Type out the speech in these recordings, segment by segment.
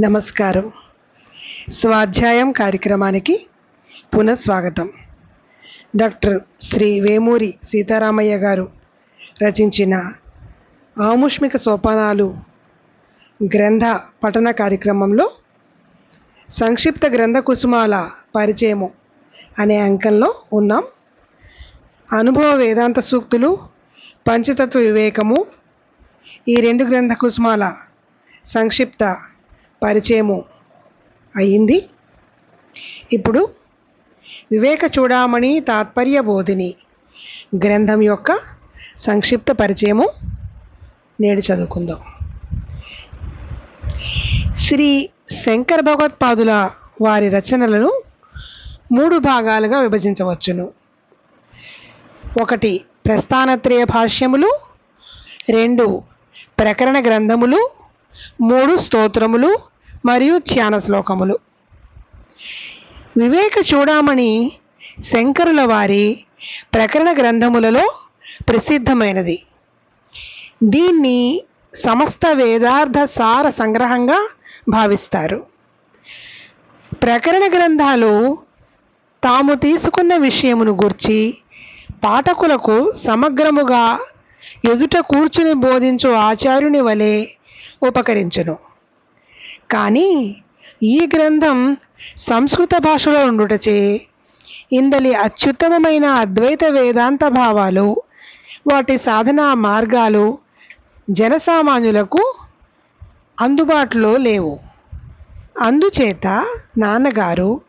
నమస్కారం. స్వాధ్యాయం కార్యక్రమానికి పునఃస్వాగతం. డాక్టర్ శ్రీ వేమూరి సీతారామయ్య గారు రచించిన ఆముష్మిక సోపానాలు గ్రంథ పఠన కార్యక్రమంలో సంక్షిప్త గ్రంథ కుసుమాల పరిచయము అనే అంకంలో ఉన్నాం. అనుభవ వేదాంత సూక్తులు పంచతత్వ వివేకము ఈ రెండు గ్రంథ కుసుమాల సంక్షిప్త పరిచయము అయింది. ఇప్పుడు వివేక చూడామణి తాత్పర్య బోధిని గ్రంథం యొక్క సంక్షిప్త పరిచయము నేడు చదువుకుందాం. శ్రీ శంకర భగవత్పాదుల వారి రచనలను మూడు భాగాలుగా విభజించవచ్చును. ఒకటి ప్రస్థానత్రయ భాష్యములు రెండు ప్రకరణ గ్రంథములు మూడు స్తోత్రములు మరియు ధ్యాన శ్లోకములు. వివేక చూడామణి శంకరుల వారి ప్రకరణ గ్రంథములలో ప్రసిద్ధమైనది. దీన్ని సమస్త వేదార్థ సార సంగ్రహంగా భావిస్తారు. ప్రకరణ గ్రంథాలు తాము తీసుకున్న విషయమును గూర్చి పాఠకులకు సమగ్రముగా ఎదుట కూర్చుని బోధించు ఆచార్యుని వలె ఉపకరించును. కానీ ఈ గ్రంథం సంస్కృత భాషలో ఉండుటచే ఇందలి అత్యుత్తమమైన అద్వైత వేదాంత భావాలు వాటి సాధనా మార్గాలు జనసామాన్యులకు అందుబాటులో లేవు. అందుచేత నాన్నగారు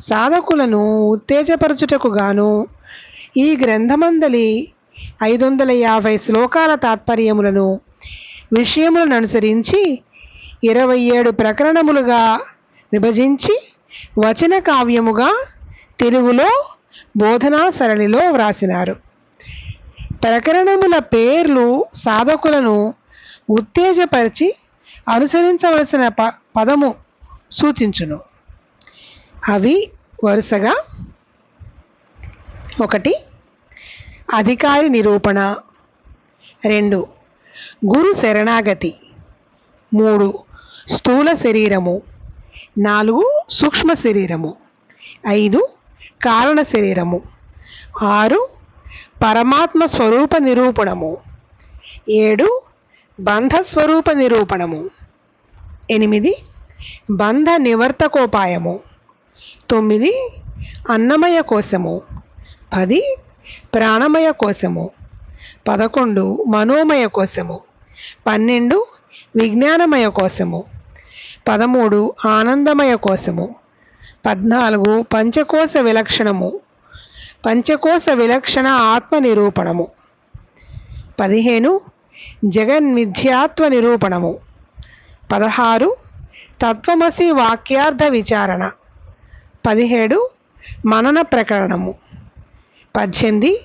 సాధకులను ఉత్తేజపరచుటకు గాను ఈ గ్రంథమందలి ఐదు వందల యాభై శ్లోకాల తాత్పర్యములను విషయములను అనుసరించి ఇరవై ఏడు ప్రకరణములుగా విభజించి వచన కావ్యముగా తెలుగులో బోధనా సరళిలో వ్రాసినారు. ప్రకరణముల పేర్లు సాధకులను ఉత్తేజపరిచి అనుసరించవలసిన ప పదము సూచించును. అవి వరుసగా ఒకటి అధికారి నిరూపణ. రెండు గురు శరణాగతి. మూడు స్థూల శరీరము. నాలుగు సూక్ష్మ శరీరము. ఐదు కారణ శరీరము. ఆరు పరమాత్మ స్వరూప నిరూపణము. ఏడు బంధ స్వరూప నిరూపణము. ఎనిమిది బంధ నివర్తకోపాయము. తొమ్మిది అన్నమయ కోశము. పది ప్రాణమయ కోశము. పదకొండు మనోమయ కోశము. పన్నెండు విజ్ఞానమయ కోశము. పదమూడు ఆనందమయ కోశము. పద్నాలుగు పంచకోశ విలక్షణము. పంచకోశ విలక్షణ ఆత్మ నిరూపణము పదిహేను జగన్మిథ్యాత్వ నిరూపణము పదహారు తత్వమసి వాక్యార్థ విచారణ. పదిహేడు మనన ప్రకరణము. పద్దెనిమిది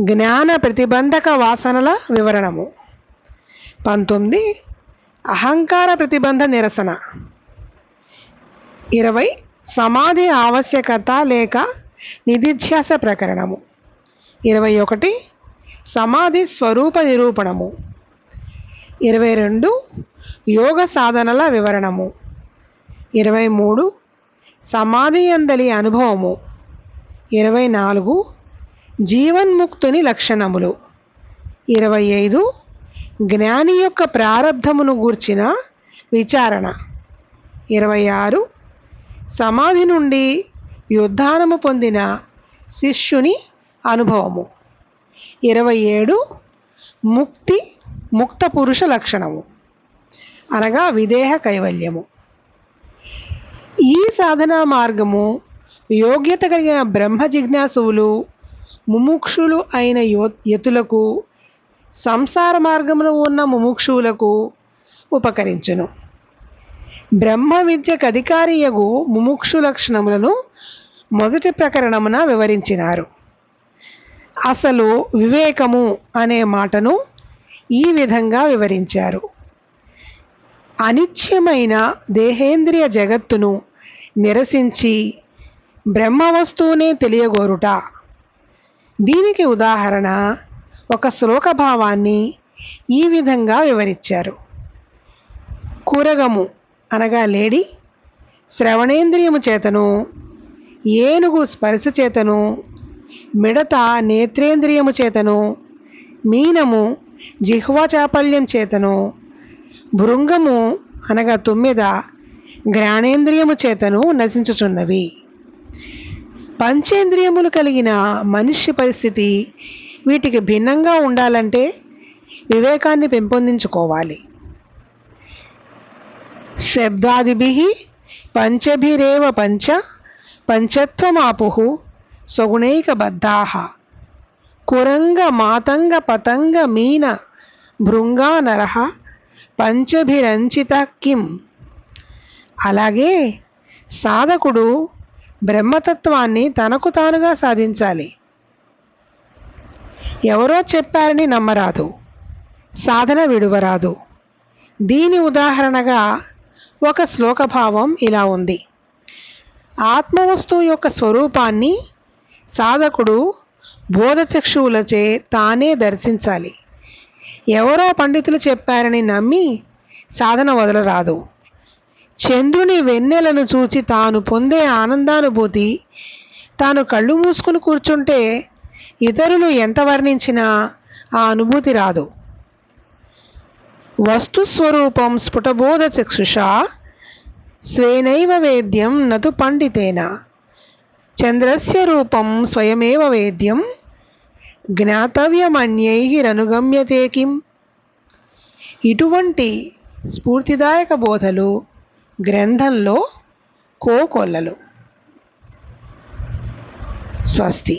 జ్ఞాన ప్రతిబంధక వాసనల వివరణము. పంతొమ్మిది అహంకార ప్రతిబంధ నిరసన. ఇరవై సమాధి ఆవశ్యకత లేక నిధిధ్యాస ప్రకరణము. ఇరవై ఒకటి సమాధి స్వరూప నిరూపణము. ఇరవై రెండు యోగ సాధనల వివరణము. ఇరవై మూడు సమాధి అందలి అనుభవము. ఇరవై నాలుగు జీవన్ముక్తుని లక్షణములు. ఇరవై ఐదు జ్ఞాని యొక్క ప్రారంధమును గూర్చిన విచారణ. ఇరవై ఆరు సమాధి నుండి యుద్ధానము పొందిన శిష్యుని అనుభవము. ఇరవై ఏడు ముక్తి ముక్త పురుష లక్షణము. అనగా విదేహ కైవల్యము. ఈ సాధనా మార్గము యోగ్యత కలిగిన బ్రహ్మ జిజ్ఞాసువులు ముముక్షులు అయిన యో యతులకు సంసార మార్గంలో ఉన్న ముముక్షువులకు ఉపకరించును. బ్రహ్మ విద్యకు అధికారియగు ముముక్షు లక్షణములను మొదటి ప్రకరణమున వివరించినారు. అసలు వివేకము అనే మాటను ఈ విధంగా వివరించారు. అనిత్యమైన దేహేంద్రియ జగత్తును నిరసించి బ్రహ్మ వస్తువునే తెలియగోరుట దీనికి ఉదాహరణ ఒక శ్లోక భావాన్ని ఈ విధంగా వివరించారు. కూరగము అనగా లేడి శ్రవణేంద్రియము చేతను ఏనుగు స్పర్శ చేతను మిడత నేత్రేంద్రియము చేతను మీనము జిహ్వా చాపల్యం చేతను భృంగము అనగా తుమ్మిద ఘ్రాణేంద్రియము చేతను నశించుచున్నవి. పంచేంద్రియములు కలిగిన మనిషి పరిస్థితి వీటికి భిన్నంగా ఉండాలంటే వివేకాన్ని పెంపొందించుకోవాలి. శబ్దాదిభి పంచభిరేవ పంచ పంచత్వమాపు స్వగుణైకబద్ధా కురంగ మాతంగ పతంగ మీన భృంగా నర పంచభిరంచిత కిం. అలాగే సాధకుడు బ్రహ్మతత్వాన్ని తనకు తానుగా సాధించాలి. ఎవరో చెప్పారని నమ్మరాదు. సాధన విడువరాదు. దీని ఉదాహరణగా ఒక శ్లోకభావం ఇలా ఉంది. ఆత్మవస్తువు యొక్క స్వరూపాన్ని సాధకుడు బోధచక్షువులచే తానే దర్శించాలి. ఎవరో పండితులు చెప్పారని నమ్మి సాధన వదలరాదు. చంద్రుని వెన్నెలను చూచి తాను పొందే ఆనందానుభూతి తాను కళ్ళు మూసుకుని కూర్చుంటే ఇతరులు ఎంత వర్ణించినా ఆ అనుభూతి రాదు. వస్తుస్వరూపం స్ఫుటబోధ చక్షుషా స్వేనైవ వేద్యం నతు పండితేన. చంద్రస్య రూపం స్వయమేవ వేద్యం జ్ఞాతవ్యమన్యైరనుగమ్యతే కిం. ఇటువంటి స్ఫూర్తిదాయక బోధలు గ్రంథంలో కోకొల్లలు. స్వస్తి.